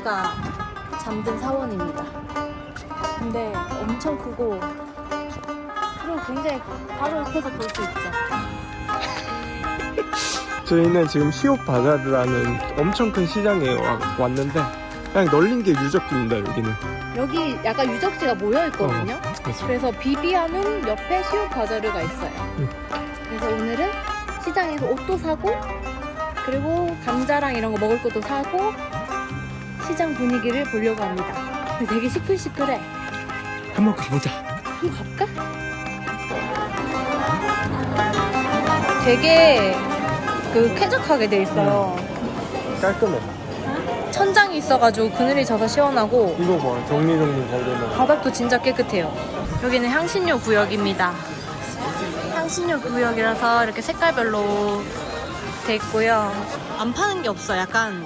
여기가 잠든 사원입니다. 근데 엄청 크고 그리고 굉장히 바로 옆에서 볼 수 있죠. 저희는 지금 시옵 바자르라는 엄청 큰 시장에 와- 왔는데 그냥 널린 게 유적지입니다 여기는 여기 약간 유적지가 모여 있거든요. 그래서 그래서 비비아눔 옆에 시옷 바자르가 있어요. 응. 그래서 오늘은 시장에서 옷도 사고 그리고 감자랑 이런 거 먹을 것도 사고 시장 분위기를 보려고 합니다. 근데 되게 시끌시끌해. 한번 가보자 한번 갈까? 되게 그 쾌적하게 돼 있어요. 깔끔해 천장이 있어가지고 그늘이 져서 시원하고 이거 봐 정리정리 잘 되나 바닥도 진짜 깨끗해요. 여기는 향신료 구역입니다. 향신료 구역이라서 이렇게 색깔별로 돼 있고요. 안 파는 게 없어. 약간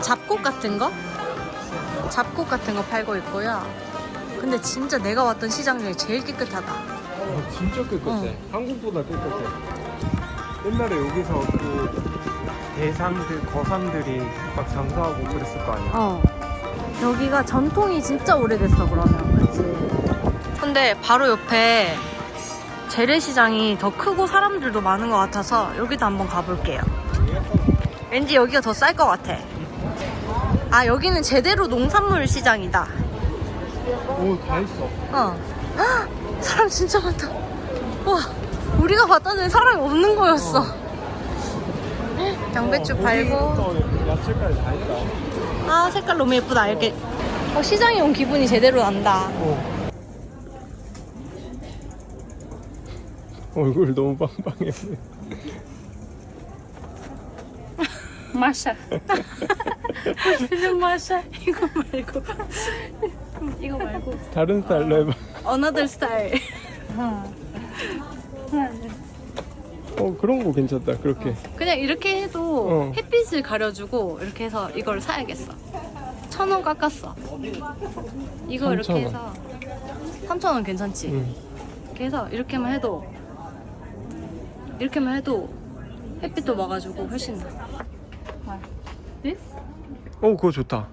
잡곡 같은 거? 잡곡 같은 거 팔고 있고요. 근데 진짜 내가 왔던 시장 중에 제일 깨끗하다. 어, 진짜 깨끗해 한국보다 깨끗해 옛날에 여기서 그 대상들 거상들이 막 장사하고 그랬을 거 아니야 어. 여기가 전통이 진짜 오래됐어, 그러면. 그치? 근데 바로 옆에 재래시장이 더 크고 사람들도 많은 것 같아서 여기도 한번 가볼게요. 왠지 여기가 더 쌀 것 같아. 아, 여기는 제대로 농산물 시장이다. 오다 있어 어. 헉, 사람 진짜 많다. 와, 우리가 데 사람이 없는 거였어. 양배추 어, 팔고. 거기부터 야채까지 다 있다 아 색깔 너무 예쁘다 이렇게 어, 시장에 온 기분이 제대로 난다 어. 얼굴 너무 빵빵해 마샤. 무슨 마샤? 이거 말고. 이거 말고. 다른 스타일로 해봐. Another style. 어. 그런 거 괜찮다 그렇게. 그냥 이렇게 해도 어. 햇빛을 가려주고 이렇게 해서 이걸 사야겠어. 천 원 깎았어. 이거 이렇게 3,000원. 해서 3천 원 괜찮지? 응. 이렇게 해서 이렇게만 해도 이렇게만 해도 햇빛도 와가지고 훨씬 나 This? 어 그거 좋다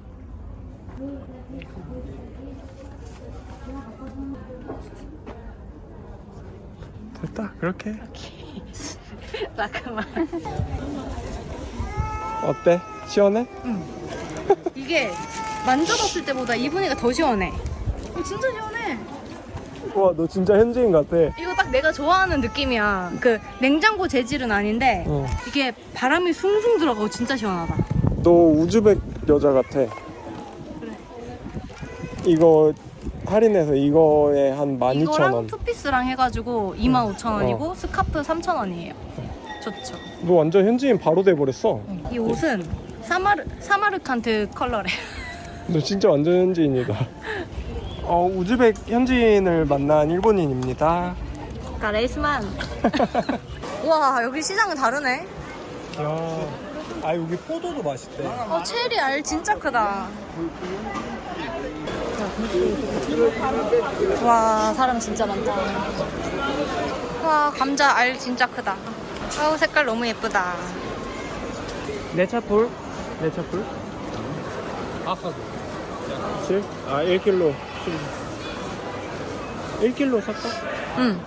됐다 그렇게 잠깐만 어때? 시원해? 이게 만져봤을 때보다 이 분위기가 더 시원해. 어, 진짜 시원해. 와 너 진짜 현지인 같아 이거 딱 내가 좋아하는 느낌이야. 그 냉장고 재질은 아닌데 어. 이게 바람이 숭숭 들어가고 진짜 시원하다. 너 우즈벡 여자 같아 이거 할인해서 이거에 한 이거랑 12,000원 투피스랑 해가지고 25,000원이고 스카프 3,000원이에요. 좋죠. 너 완전 현지인 바로 돼 버렸어 이 옷은 사마르 사마르칸트 컬러래. 너 진짜 완전 현지인이다 어 우즈벡 현지인을 만난 일본인입니다 가레이스만. 와 여기 시장은 다르네. 야, 아 여기 포도도 맛있대. 어 체리 알 진짜 크다. 와 사람 진짜 많다. 와 감자 알 진짜 크다. 아우 색깔 너무 예쁘다. 내차풀? 내차풀? 아까도. 7? 아 1kg. 1kg 살까? 응.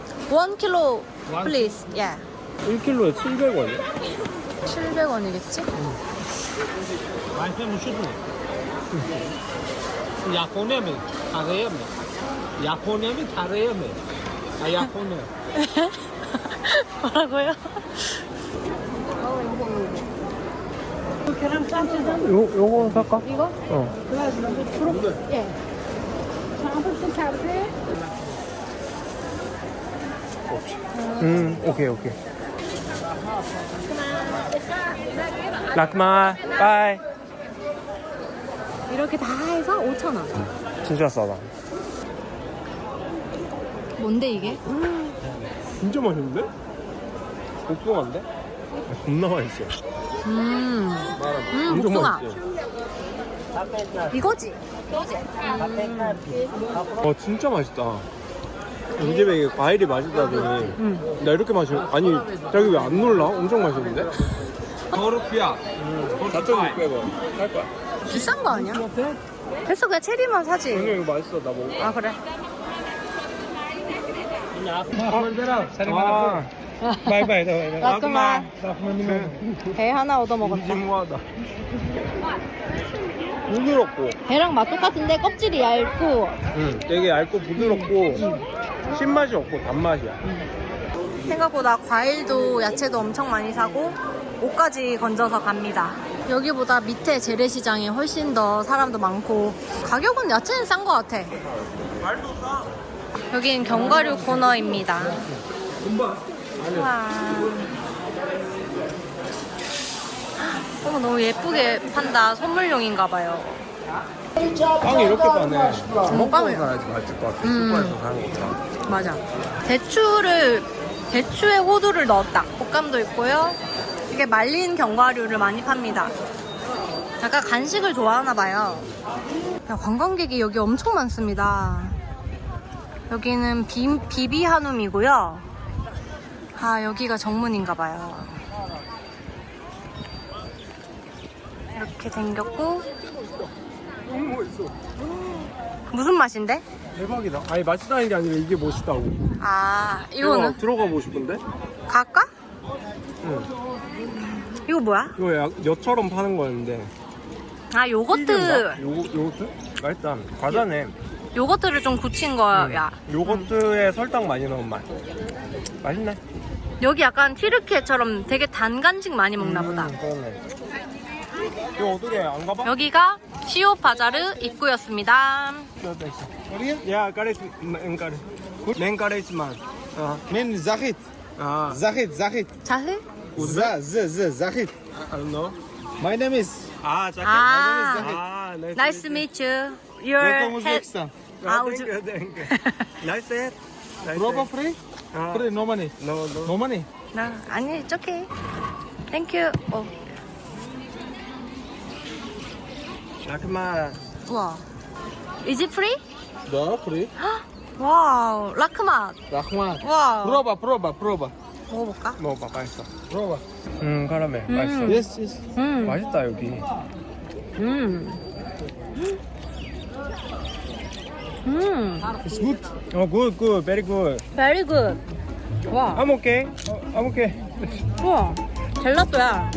1 킬로 please. 예. 1kg에 700원이야. 700원이겠지? 말씀은 쉽네. 야코네면 다르야면 야코네면 다르야면 아 야코네 뭐라고요? 요 요거 살까? 이거? 어. 예. 음, 오케이 오케이. 락마, 바이. 이렇게 다 해서 5,000원. 진짜 싸다. 뭔데 이게? 진짜 맛있는데? 복숭아인데? 아, 겁나 맛있어. 음. 음, 엄청 복숭아. 맛있지? 이거지? 어 진짜 맛있다. 이 집에 이게 과일이 맛있다더니 음. 나 이렇게 마시 아니 자기 왜 안 놀라? 엄청 맛있는데? 도르피아 4,600원 살 거야. 비싼 거 아니야? 됐어 그냥 체리만 사지. 이거 맛있어. 나 먹어. 아 그래? 아. 바이바이 바이바이 라크마 배 하나 얻어 먹었다. 무하다. 부드럽고. 배랑 맛 똑같은데 껍질이 얇고. 응 되게 얇고 부드럽고 신맛이 없고 단맛이야 생각보다 과일도 야채도 엄청 많이 사고 옷까지 건져서 갑니다. 여기보다 밑에 재래시장이 훨씬 더 사람도 많고 가격은 야채는 싼 것 같아. 여긴 견과류 코너입니다. 와. 어머 너무 예쁘게 판다. 선물용인가 봐요. 빵이 이렇게 빠네 빵을. 사야지 맛있을 것 같아 음. 슈퍼에서 사는 것처럼 맞아. 대추를 대추에 호두를 넣었다. 곶감도 있고요. 이게 말린 견과류를 많이 팝니다. 약간 간식을 좋아하나 봐요. 야, 관광객이 여기 엄청 많습니다. 여기는 비, 비비 한움이고요. 아 여기가 정문인가 봐요. 이렇게 생겼고 너무 멋있어. 무슨 맛인데? 대박이다. 아니 맛있다는 게 아니라 이게 멋있다고. 아 이거 이거는 들어가 보고 싶은데? 갈까? 응. 이거 뭐야? 이거 약, 엿처럼 파는 거였는데. 아 요거트. 요거, 요거트? 맛있다. 과자네. 요거트를 좀 굳힌 거야. 요거트에 설탕 많이 넣은 맛. 맛있네. 여기 약간 튀르키예처럼 되게 단 간식 많이 먹나 보다. 음, 그러네 이거 어떻게 안 가봐? 여기가 시오 바자르 입구였습니다. 야, 까레스, 맨까레. 맨까레스만. 맨 자켓. 아. 자켓, 자켓. 자흐? 자, 자, 자, 자켓. I don't know. My name is. 아, 자켓. 아. My name is 자켓. 아, nice, nice to meet you. Your head. 아, 우즈. Nice head. Proper free? 아. Free, no money. No, no. No money. 나 아니, it's okay. Thank you. 어. 라크마 우와. Is it free? Да, free. 와우, 라크맛. Rahman. 와우. Proba, proba, proba. 먹어볼까? 먹어봐 맛있어 Proba. 음 카라멜 음. 맛있어 Yes, yes. 음, 맛있다 여기 음. 음, It's good. 어굿굿 베리 굿 very good. 와. I'm okay 어, I'm okay 우와 젤라또야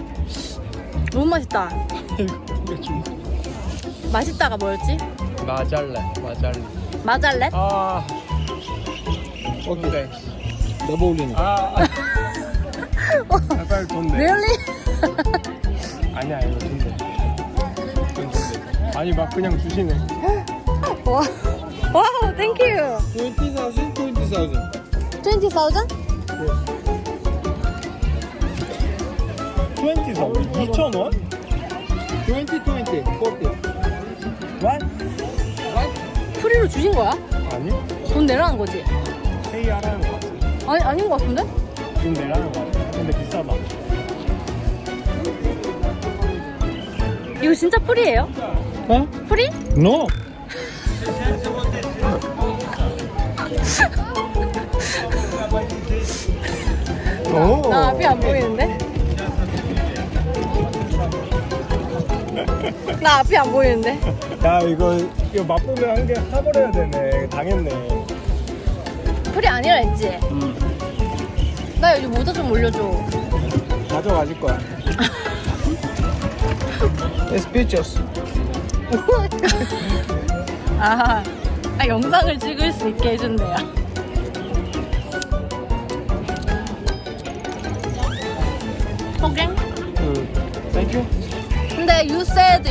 너무 맛있다 맛있다가 뭐였지? 마잘레 마잘레 마잘렛? 아. 오케이. 너무 올리는 아, 아. 약간 really? 아니야 이거 돈데 아니 막 그냥 주시네. 와. 와우 땡큐 20,000 20,000 20,000? 20,000 2,000원? 20, 20, 40 와? 프리로 주신 거야? 아니 돈 내라는 거지? 페이 하라는 거 같아. 아니, 아닌 거 같은데? 돈 내라는 거 같아. 근데 비싸다. 이거 진짜 프리예요? Huh? 프리? No. 오. 나 앞이 안 보이는데? 나 앞이 안 보이는데? 나 이거 이거 맛보면 한 개 사버려야 되네. 당했네. 프리 아니라 했지? 나 여기 모자 좀 올려줘 가져가실 거야. It's pictures. 아, 아 영상을 찍을 수 있게 해준대요. 호갱? 응. 땡큐. 근데 you said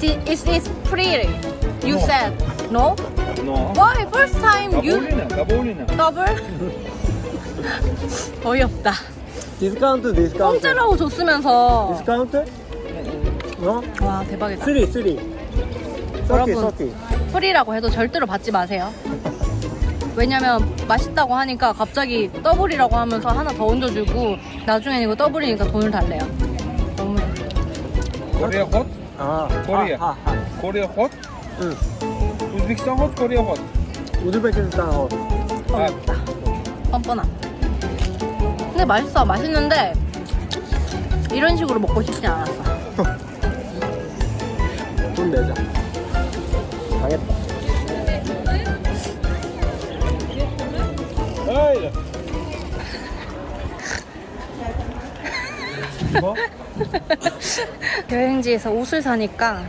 It is, it is pretty. You No. said no. No. Why first time you 가볼리나 가볼리나. double? 어이없다. 디스카운트 디스카운트 공짜라고 줬으면서 디스카운트? 어? 와 대박이다. 쓰리 쓰리 여러분 뭐 프리라고 해도 절대로 받지 마세요. 왜냐면 맛있다고 하니까 갑자기 더블이라고 하면서 하나 더 얹어주고 나중에 이거 더블이니까 돈을 달래요. 너무 우리 곧 아. 코리아. 아, 아, 아. Korea hot. 응. Uzbekistan hot, Korea hot. 우즈베키스탄 어. 어렵다. 뻔뻔함. 근데 맛있어. 맛있는데 이런 식으로 먹고 싶지 않았어. 돈 내자. 당했다. Hey! 뭐? 여행지에서 옷을 사니까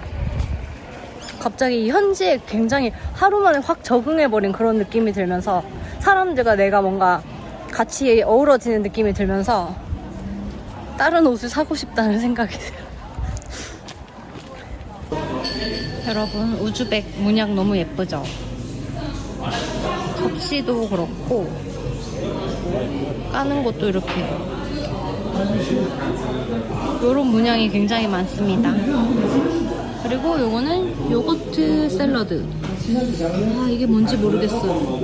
갑자기 이 현지에 굉장히 하루 만에 확 적응해버린 그런 느낌이 들면서 사람들과 내가 뭔가 같이 어우러지는 느낌이 들면서 다른 옷을 사고 싶다는 생각이 들어요. 여러분 우즈벡 문양 너무 예쁘죠? 접시도 그렇고 까는 것도 이렇게 이런 문양이 굉장히 많습니다. 그리고 요거는 요거트 샐러드. 아 이게 뭔지 모르겠어요.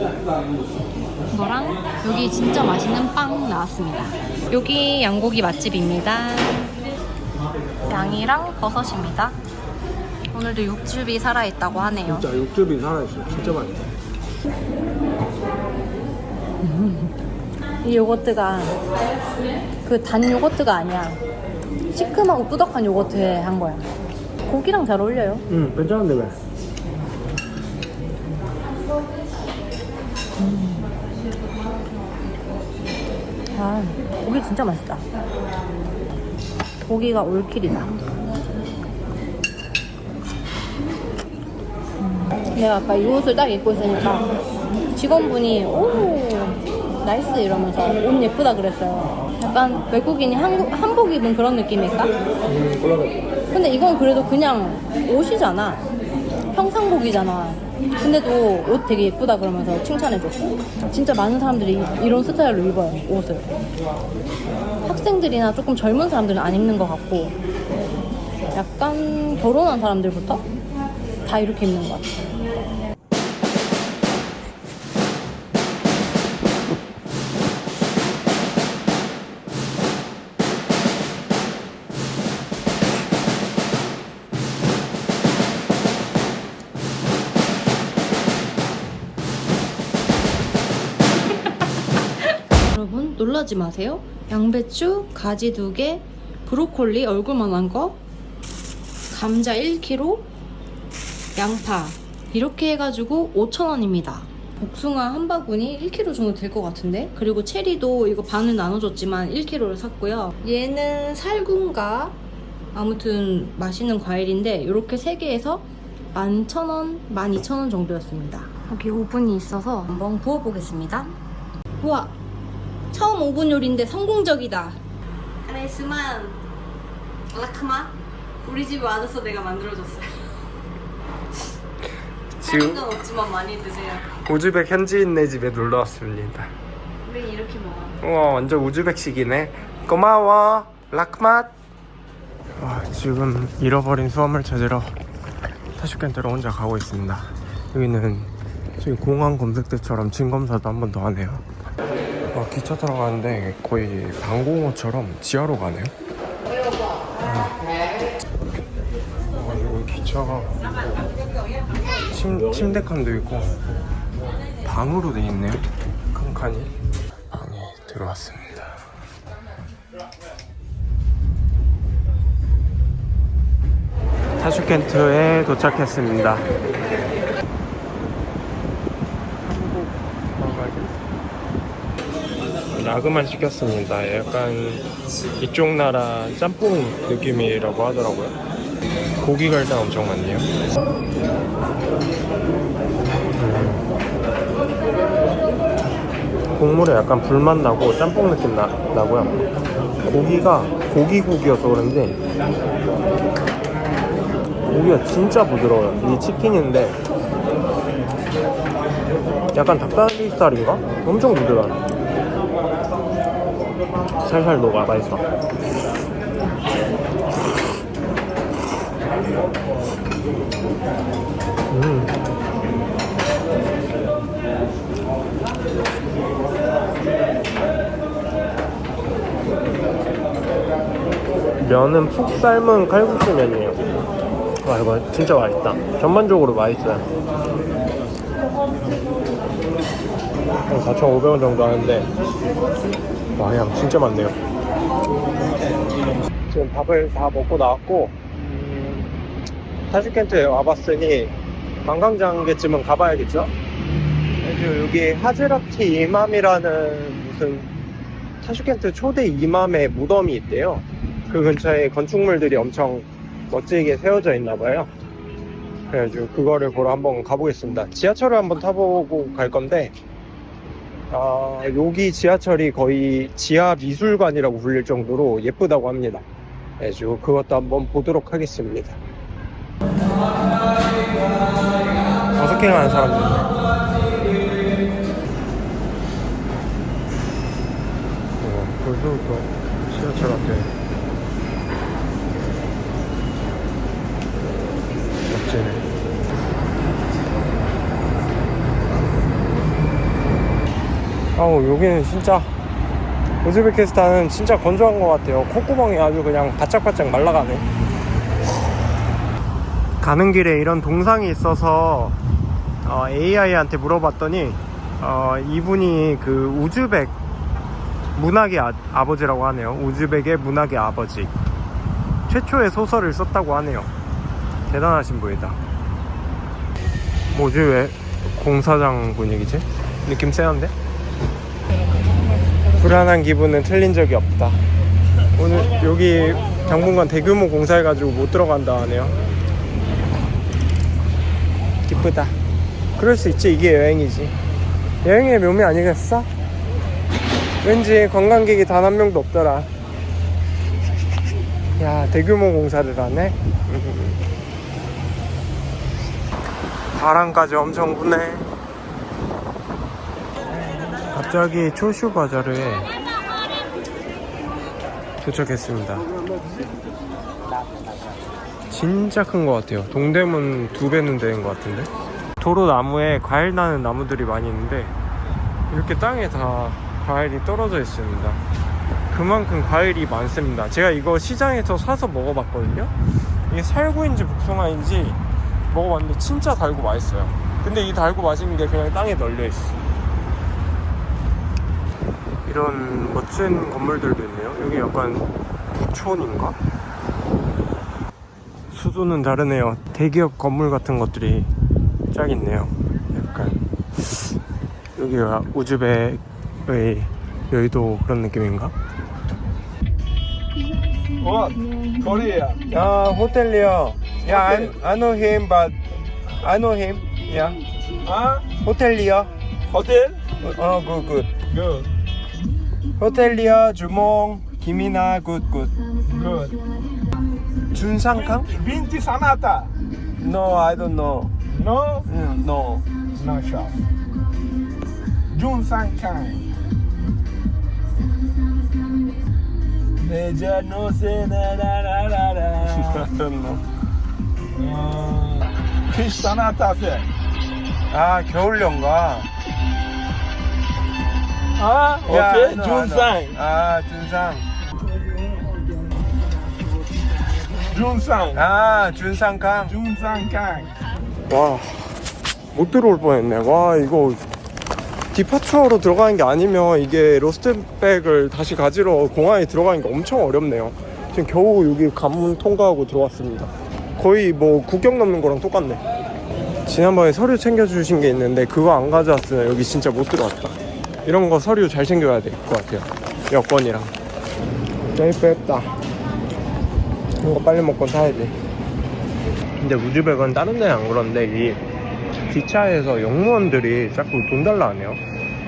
이거랑 여기 진짜 맛있는 빵 나왔습니다. 여기 양고기 맛집입니다. 양이랑 버섯입니다. 오늘도 육즙이 살아있다고 하네요. 진짜 육즙이 살아있어. 진짜 맛있어. 이 요거트가 그 단 요거트가 아니야. 시큼하고 뿌덕한 요거트에 한 거야. 고기랑 잘 어울려요. 응, 괜찮은데 왜? 아, 고기 진짜 맛있다. 고기가 올킬이다. 음, 내가 아까 이 옷을 딱 입고 있으니까 직원분이 오 나이스 이러면서 옷 예쁘다 그랬어요. 약간 외국인이 한국, 한복 입은 그런 느낌일까? 근데 이건 그래도 그냥 옷이잖아. 평상복이잖아. 근데도 옷 되게 예쁘다 그러면서 칭찬해줬어. 진짜 많은 사람들이 이런 스타일로 입어요, 옷을. 학생들이나 조금 젊은 사람들은 안 입는 것 같고, 약간 결혼한 사람들부터 다 이렇게 입는 것 같아. 여러분 놀라지 마세요. 양배추, 가지 두 개, 브로콜리 얼굴만한 거, 감자 1kg, 양파 이렇게 해가지고 5,000원입니다. 복숭아 한 바구니 1kg 정도 될 것 같은데 그리고 체리도 이거 반을 나눠줬지만 1kg를 샀고요. 얘는 살구인가 아무튼 맛있는 과일인데 이렇게 세 개에서 11,000원, 12,000원 정도였습니다. 여기 오븐이 있어서 한번 구워보겠습니다. 우와 처음 오븐 요리인데 성공적이다. 카레스만 라크마 우리 집에 와서 내가 만들어줬어요. 하는 건 없지만 많이 드세요. 우즈벡 현지인네 집에 놀러 왔습니다. 우린 이렇게 먹어. 우와 완전 우즈벡식이네 고마워 락맛 와 지금 잃어버린 수험을 찾으러 타슈켄트로 혼자 가고 있습니다 여기는 저기 공항 검색대처럼 진검사도 한 번 더 하네요 와 기차 타러 가는데 거의 방공호처럼 지하로 가네요 와 이거 기차가 침, 침대 칸도 있고 방으로 돼 있네요 큰 칸이 방에 들어왔습니다. 타슈켄트에 도착했습니다. 라그만 시켰습니다. 약간 이쪽 나라 짬뽕 느낌이라고 하더라고요. 고기가 일단 엄청 많네요. 국물에 약간 불맛 나고 짬뽕 느낌 나, 나고요. 고기가 고기 고기여서 그런지 고기가 진짜 부드러워요. 이 치킨인데 약간 닭다리살인가? 엄청 부드러워요. 살살 녹아 맛있어. 음. 면은 푹 삶은 칼국수 면이에요. 와 이거 진짜 맛있다. 전반적으로 맛있어요. 한 4,500원 정도 하는데 와양 진짜 많네요. 지금 밥을 다 먹고 나왔고 음, 타슈켄트에 와봤으니 관광장겠지만 가봐야겠죠? 여기 하즈라티 이맘이라는 무슨 타슈켄트 초대 이맘의 무덤이 있대요. 그 근처에 건축물들이 엄청 멋지게 세워져 있나 봐요. 그래가지고 그거를 보러 한번 가보겠습니다. 지하철을 한번 타보고 갈 건데 아, 여기 지하철이 거의 지하 미술관이라고 불릴 정도로 예쁘다고 합니다. 그래가지고 그것도 한번 보도록 하겠습니다. 버스킹하는 사람들. 어, 벌써부터 지하철 앞에 멋지네. 아우 여기는 진짜 우즈베키스탄은 진짜 건조한 것 같아요. 콧구멍이 아주 그냥 바짝바짝 말라가네. 가는 길에 이런 동상이 있어서 AI한테 물어봤더니 어, 이분이 그 우즈벡 문학의 아, 버지라고 하네요. 우즈벡의 문학의 아버지. 최초의 소설을 썼다고 하네요. 대단하신 분이다. 뭐지 왜 공사장 분위기지? 느낌 세한데? 불안한 기분은 틀린 적이 없다. 오늘 여기 당분간 대규모 공사해가지고 못 들어간다 하네요. 기쁘다. 그럴 수 있지. 이게 여행이지. 여행의 묘미 아니겠어? 왠지 관광객이 단 한 명도 없더라. 야, 대규모 공사를 하네. 바람까지 엄청 부네. 갑자기 초슈 바자르에 도착했습니다. 진짜 큰 것 같아요. 동대문 두 배는 되는 것 같은데. 도로 나무에 과일 나는 나무들이 많이 있는데 이렇게 땅에 다 과일이 떨어져 있습니다. 그만큼 과일이 많습니다. 제가 이거 시장에서 사서 먹어봤거든요. 이게 살구인지 복숭아인지 먹어봤는데 진짜 달고 맛있어요. 근데 이 달고 맛있는 게 그냥 땅에 널려 있어. 이런 멋진 건물들도 있네요. 여기 약간 부촌인가? 수도는 다르네요. 대기업 건물 같은 것들이 쫙 있네요. 약간 여기가 우즈벡의 여의도 그런 느낌인가? What? Korea. 야 호텔리요. 야, I, I know him, but I know him. 야, Huh? 호텔리요. Hotel? 어, 굿, 굿. Good. 호텔리요, 주몽, 김이나, 굿, 굿. Good. 준상康? Binti Sanata. No, I don't know. No? Mm, no. No shop. Jun Sang Kang. Neja no se na na na na na. I don't know. Uh, Sanata se. 아, 겨울 연가. 야, okay. I know, I Jun know. Sang. 아, 준상. 아, 준상강. Sang Kang. 와, 못 들어올 뻔했네. 와, 이거 디파처로 들어가는 게 아니면 이게 로스트백을 다시 가지러 공항에 들어가는 게 엄청 어렵네요. 지금 겨우 여기 관문 통과하고 들어왔습니다. 거의 뭐 국경 넘는 거랑 똑같네. 지난번에 서류 챙겨주신 게 있는데 그거 안 가져왔으면 여기 진짜 못 들어왔다. 이런 거 서류 잘 챙겨야 될 것 같아요. 여권이랑. 제일 뺐다. 이거 빨리 먹고 타야지. 근데 우즈벡은 다른 데는 안 그런데 이 기차에서 영무원들이 자꾸 돈 달라 하네요.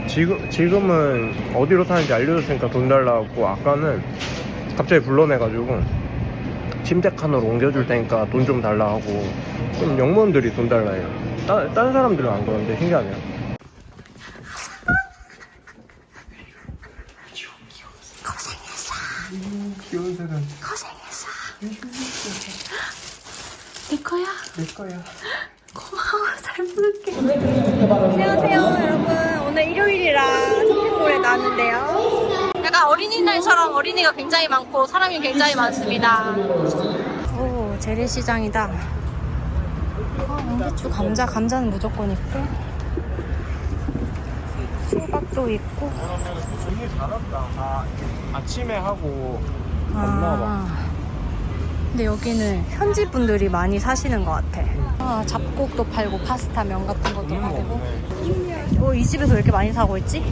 지금, 지금은 어디로 타는지 알려줬으니까 돈 달라 하고 아까는 갑자기 불러내가지고 침대 칸으로 옮겨줄 테니까 돈 좀 달라 하고 좀 영무원들이 돈 달라 해요. 따, 다른 사람들은 안 그런데 신기하네요. 귀여운 사람 내 거야. 내 거야. 고마워. 잘 부를게. 안녕하세요, 여러분. 오늘 일요일이라 쇼핑몰에 나왔는데요. 약간 어린이날처럼 어린이가 굉장히 많고 사람이 굉장히 많습니다. 오, 재래시장이다. 아, 양배추, 감자, 감자는 무조건 있고. 수박도 있고. 되게 잘 왔다. 아, 아침에 하고. 아, 근데 여기는 현지 분들이 많이 사시는 것 같아. 아, 잡곡도 팔고 파스타 면 같은 것도 팔고. 뭐 이 집에서 왜 이렇게 많이 사고 있지?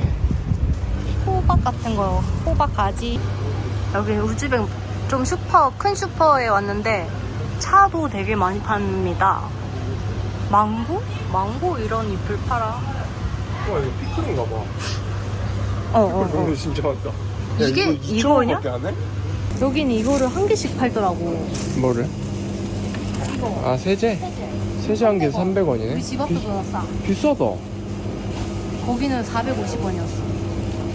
호박 같은 거, 호박 가지. 여기 우즈벡 좀 슈퍼, 큰 슈퍼에 왔는데 차도 되게 많이 팝니다. 망고? 망고 이런 잎을 팔아. 와 이거 피클인가 봐. 어, 어, 어. 진짜 많다. 이게 이거냐? 안 해? 여기는 이거를 한 개씩 팔더라고. 뭐를? 이거. 아 세제? 세제 한개 300원이네. 우리 집 앞에보다 싸. 비싸다. 거기는 450원이었어.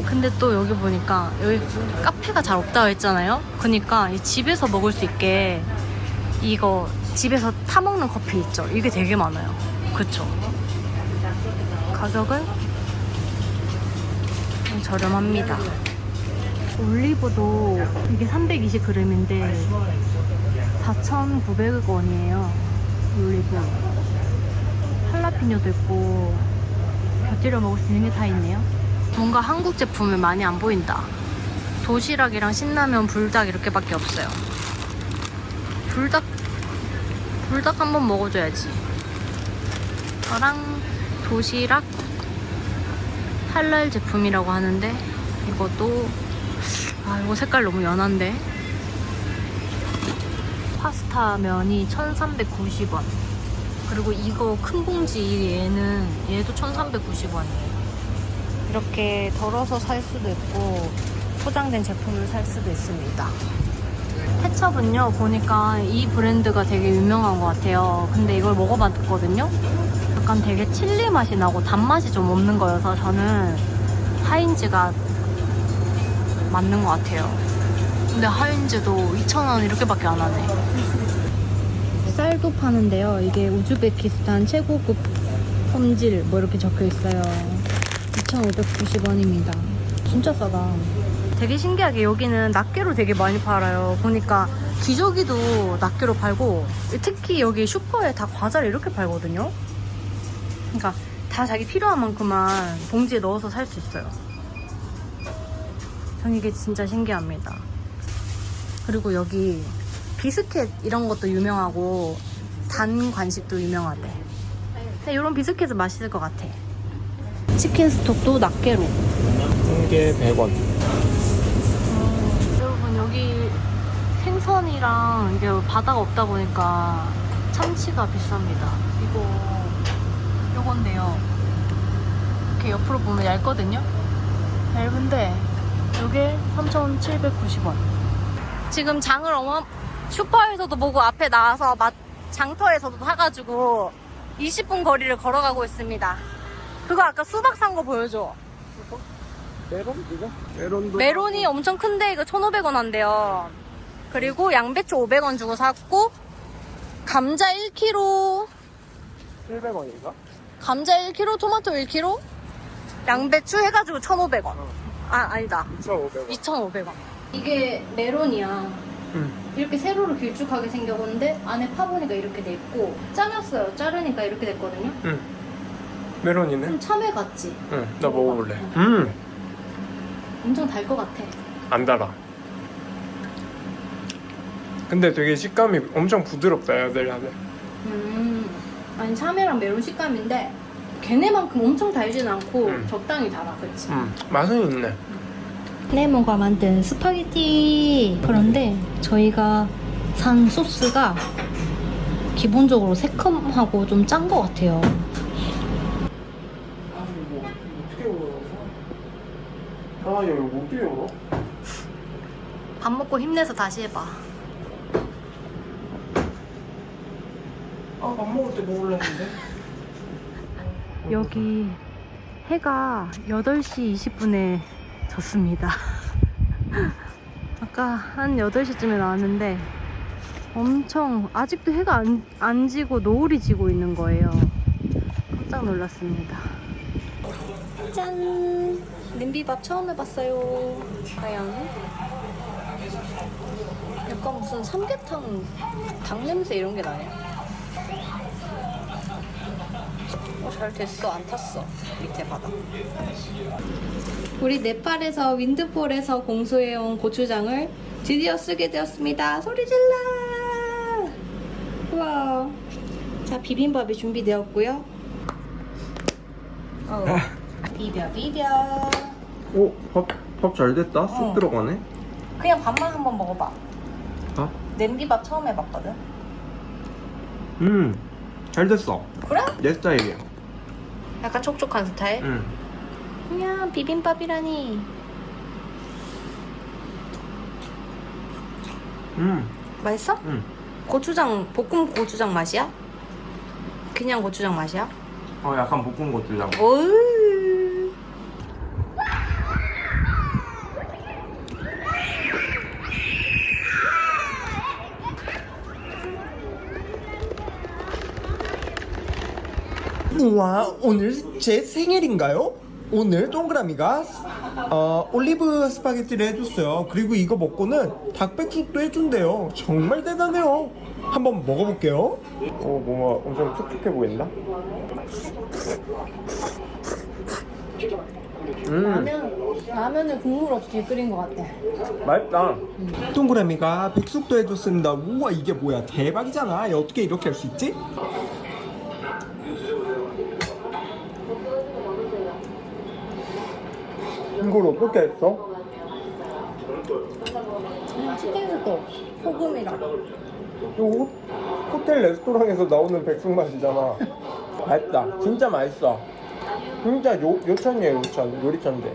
근데 또 여기 보니까 여기 카페가 잘 없다고 했잖아요. 그러니까 이 집에서 먹을 수 있게 이거 집에서 타 먹는 커피 있죠. 이게 되게 많아요. 그쵸? 가격은 저렴합니다. 올리브도 이게 320g인데 4,900원이에요. 올리브. 할라피뇨도 있고 곁들여 먹을 수 있는 게 다 있네요. 뭔가 한국 제품을 많이 안 보인다. 도시락이랑 신라면, 불닭 이렇게밖에 없어요. 불닭, 불닭 한번 먹어줘야지. 저랑 도시락 할랄 제품이라고 하는데 이것도 아 이거 색깔 너무 연한데 파스타 면이 1390원 그리고 이거 큰 봉지 얘는 얘도 1390원이에요. 이렇게 덜어서 살 수도 있고 포장된 제품을 살 수도 있습니다. 케첩은요 보니까 이 브랜드가 되게 유명한 것 같아요. 근데 이걸 먹어봤거든요. 약간 되게 칠리 맛이 나고 단맛이 좀 없는 거여서 저는 하인즈가 맞는 것 같아요. 근데 하인즈도 2,000원 이렇게밖에 안 하네. 쌀도 파는데요. 이게 우즈베키스탄 최고급 품질 뭐 이렇게 적혀 있어요. 2,590원입니다. 진짜 싸다. 되게 신기하게 여기는 낱개로 되게 많이 팔아요. 보니까 기저귀도 낱개로 팔고 특히 여기 슈퍼에 다 과자를 이렇게 팔거든요. 그러니까 다 자기 필요한 만큼만 봉지에 넣어서 살 수 있어요. 전 이게 진짜 신기합니다. 그리고 여기 비스켓 이런 것도 유명하고 단 간식도 유명하대. 근데 이런 비스켓은 맛있을 것 같아. 치킨 스톡도 낱개로. 한 개 100원. 여러분 여기 생선이랑 이게 바다가 없다 보니까 참치가 비쌉니다. 이거 요건데요. 이렇게 옆으로 보면 얇거든요. 얇은데 이게 3,790원. 지금 장을 어마 슈퍼에서도 보고 앞에 나와서 맛 장터에서도 사가지고 20분 거리를 걸어가고 있습니다. 그거 아까 수박 산 거 보여줘. 메론 이거? 메론도. 메론이 엄청 큰데 이거 1,500원 한대요. 그리고 양배추 500원 주고 샀고 감자 1kg, 700원인가? 감자 1kg, 토마토 1kg, 양배추 해가지고 1,500원. 아 아니다. 2,500원. 2,500원. 이게 메론이야. 응. 이렇게 세로로 길쭉하게 생겨본데 안에 파보니까 이렇게 돼 있고 잘랐어요. 자르니까 이렇게 됐거든요. 응. 메론이네? 좀 참외 같지? 응. 나 먹어볼래. 음. 엄청 달 것 같아. 안 달아. 근데 되게 식감이 엄청 부드럽다, 야들야들. 음, 아니 참외랑 메론 식감인데 걔네만큼 엄청 달진 않고 음. 적당히 달아, 그렇지? 음. 맛은 있네. 레몬과 만든 스파게티. 그런데 저희가 산 소스가 기본적으로 새콤하고 좀 짠 것 같아요. 아, 이거 어떻게 열어? 밥 먹고 힘내서 다시 해봐. 아, 밥 먹을 때 먹으려 했는데. 여기 해가 8시 20분에 졌습니다. 아까 한 8시쯤에 나왔는데 엄청 아직도 해가 안, 안 지고 노을이 지고 있는 거예요. 깜짝 놀랐습니다. 짠! 냄비밥 처음 해봤어요. 과연? 약간 무슨 삼계탕 닭 냄새 이런 게 나네. 어, 잘 됐어. 안 탔어. 밑에 바닥. 우리 네팔에서 윈드폴에서 공수해온 고추장을 드디어 쓰게 되었습니다. 소리 질러! 우와. 자, 비빔밥이 준비되었고요. 어. 비벼, 비벼. 오, 밥, 밥 잘 됐다. 쑥 어. 들어가네. 그냥 밥만 한번 먹어봐. 밥? 냄비밥 처음 해봤거든. 음, 잘 됐어. 그래? 내 스타일이야. 약간 촉촉한 스타일? 음. 야 비빔밥이라니. 음, 맛있어? 음. 고추장, 볶음 고추장 맛이야? 그냥 고추장 맛이야? 어, 약간 볶은 고추장. 어이. 우와 오늘 제 생일인가요? 오늘 동그라미가 어, 올리브 스파게티를 해줬어요 그리고 이거 먹고는 닭백숙도 해준대요 정말 대단해요 한번 먹어볼게요 오, 뭔가 엄청 촉촉해 보인다. 음, 라면, 라면을 국물 없이 끓인 것 같아. 맛있다. 동그라미가 백숙도 해줬습니다 우와 이게 뭐야 대박이잖아 어떻게 이렇게 할 수 있지? 이걸 어떻게 했어? 치킨스도 소금이랑. 이거 호, 호텔 레스토랑에서 나오는 백숙 맛이잖아. 맛있다. 진짜 맛있어. 진짜 요, 요천이에요, 요천. 요리천재.